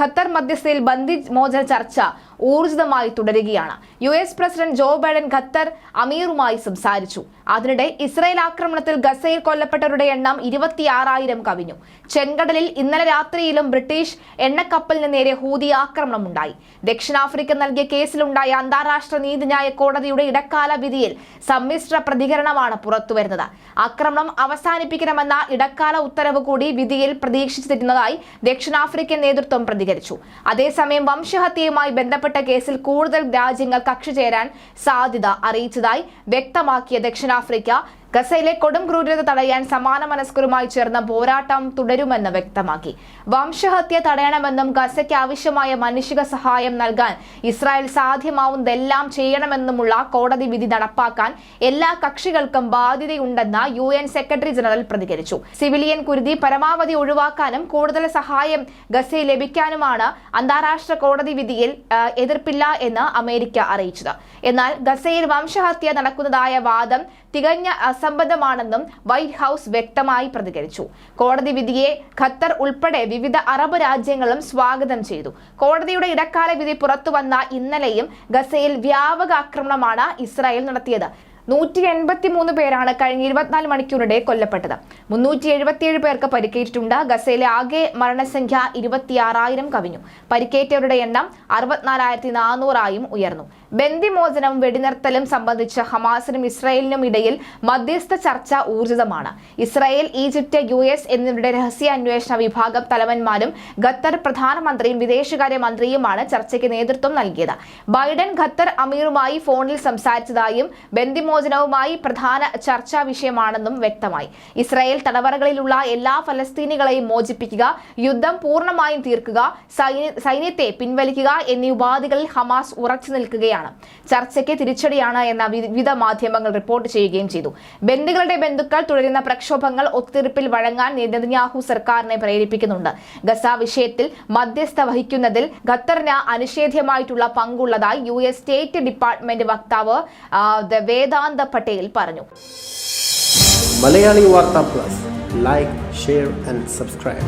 Qatar മധ്യസ്ഥയിൽ ബന്ദി മോചന ചർച്ച. ഊർജിതമായി തുടരുകയാണ്. U S president Joe Biden Qatar അമീറുമായി സംസാരിച്ചു. അതിനിടെ ഇസ്രായേൽ ആക്രമണത്തിൽ ഗസയിൽ കൊല്ലപ്പെട്ടവരുടെ എണ്ണം ഇരുപത്തിയാറായിരം കവിഞ്ഞു. ചെങ്കടലിൽ ഇന്നലെ രാത്രിയിലും ബ്രിട്ടീഷ് എണ്ണക്കപ്പലിന് നേരെ ഹൂതി ആക്രമണമുണ്ടായി. ദക്ഷിണാഫ്രിക്ക നൽകിയ കേസിലുണ്ടായ അന്താരാഷ്ട്ര നീതിന്യായ കോടതിയുടെ ഇടക്കാല വിധിയിൽ സമ്മിശ്ര പ്രതികരണമാണ് പുറത്തുവരുന്നത്. ആക്രമണം അവസാനിപ്പിക്കണമെന്ന ഇടക്കാല ഉത്തരവ് കൂടി വിധിയിൽ പ്രതീക്ഷിച്ചിരുന്നതായി ദക്ഷിണാഫ്രിക്കൻ നേതൃത്വം പ്രതികരിച്ചു. അതേസമയം വംശഹത്യയുമായി ബന്ധപ്പെട്ട കേസിൽ കൂടുതൽ രാജ്യങ്ങൾ കക്ഷി ചേരാൻ സാധ്യത അറിയിച്ചതായി വ്യക്തമാക്കിയ ദക്ഷിണാഫ്രിക്ക ഗസയിലെ കൊടും ക്രൂരത തടയാൻ സമാന മനസ്കരുമായി ചേർന്ന പോരാട്ടം തുടരുമെന്ന് വ്യക്തമാക്കി. വംശഹത്യ തടയണമെന്നും ഗസയ്ക്ക് ആവശ്യമായ മനുഷ്യ സഹായം നൽകാൻ ഇസ്രായേൽ സാധ്യമാവുന്നതെല്ലാം ചെയ്യണമെന്നുമുള്ള കോടതി വിധി നടപ്പാക്കാൻ എല്ലാ കക്ഷികൾക്കും ബാധ്യതയുണ്ടെന്ന് യു എൻ സെക്രട്ടറി ജനറൽ പ്രതികരിച്ചു. സിവിലിയൻ കുരുതി പരമാവധി ഒഴിവാക്കാനും കൂടുതൽ സഹായം ഗസയിൽ ലഭിക്കാനുമാണ് അന്താരാഷ്ട്ര കോടതി വിധിയിൽ എതിർപ്പില്ല എന്ന് അമേരിക്ക അറിയിച്ചത്. എന്നാൽ ഗസയിൽ വംശഹത്യ നടക്കുന്നതായ വാദം തികഞ്ഞ അസംബന്ധമാണെന്നും വൈറ്റ് ഹൌസ് വ്യക്തമായി പ്രതികരിച്ചു. കോടതി വിധിയെ ഖത്തർ ഉൾപ്പെടെ വിവിധ അറബ് രാജ്യങ്ങളും സ്വാഗതം ചെയ്തു. കോടതിയുടെ ഇടക്കാല വിധി പുറത്തുവന്ന ഇന്നലെയും ഗസയിൽ വ്യാപക ആക്രമണമാണ് ഇസ്രായേൽ നടത്തിയത്. നൂറ്റി എൺപത്തി മൂന്ന് പേരാണ് കഴിഞ്ഞ ഇരുപത്തിനാല് മണിക്കൂറിടെ കൊല്ലപ്പെട്ടത്. മുന്നൂറ്റി എഴുപത്തിയേഴ് പേർക്ക് പരിക്കേറ്റിട്ടുണ്ട്. ഗസയിലെ ആകെ മരണസംഖ്യ ഇരുപത്തിയാറായിരം കവിഞ്ഞു. പരിക്കേറ്റവരുടെ എണ്ണം അറുപത്തിനാലായിരത്തി നാനൂറായും ഉയർന്നു. ബന്ദിമോചനവും വെടിനിർത്തലും സംബന്ധിച്ച് ഹമാസിനും ഇസ്രായേലിനും ഇടയിൽ മധ്യസ്ഥ ചർച്ച ഊർജിതമാണ്. ഇസ്രായേൽ ഈജിപ്റ്റ് യു എസ് എന്നിവരുടെ രഹസ്യാന്വേഷണ വിഭാഗം തലവന്മാരും ഖത്തർ പ്രധാനമന്ത്രിയും വിദേശകാര്യ മന്ത്രിയുമാണ് ചർച്ചയ്ക്ക് നേതൃത്വം നൽകിയത്. ബൈഡൻ ഖത്തർ അമീറുമായി ഫോണിൽ സംസാരിച്ചതായും ബന്ദിമോചനവുമായി പ്രധാന ചർച്ചാ വിഷയമാണെന്നും വ്യക്തമായി. ഇസ്രായേൽ തടവറകളിലുള്ള എല്ലാ ഫലസ്തീനികളെയും മോചിപ്പിക്കുക യുദ്ധം പൂർണമായും തീർക്കുക സൈന്യത്തെ പിൻവലിക്കുക എന്നീ ഉപാധികളിൽ ഹമാസ് ഉറച്ചു നിൽക്കുകയാണ്. ചർച്ചയ്ക്ക് തിരിച്ചടിയാണ് എന്ന വിവിധ മാധ്യമങ്ങൾ റിപ്പോർട്ട് ചെയ്യുകയും ചെയ്തു. ബന്ധുക്കളുടെ ബന്ധുക്കൾ തുടരുന്ന പ്രക്ഷോഭങ്ങൾ ഒത്തുതീർപ്പിൽ വഴങ്ങാൻ നെതന്യാഹു സർക്കാരിനെ പ്രേരിപ്പിക്കുന്നുണ്ട്. ഗസ വിഷയത്തിൽ മധ്യസ്ഥ വഹിക്കുന്നതിൽ ഖത്തറിന് അനിഷേധ്യമായിട്ടുള്ള പങ്കുള്ളതായി യു എസ് സ്റ്റേറ്റ് ഡിപ്പാർട്ട്മെന്റ് വക്താവ് വേദാന്ത പട്ടേൽ പറഞ്ഞു. Malayali Vartha plus. Like share and subscribe.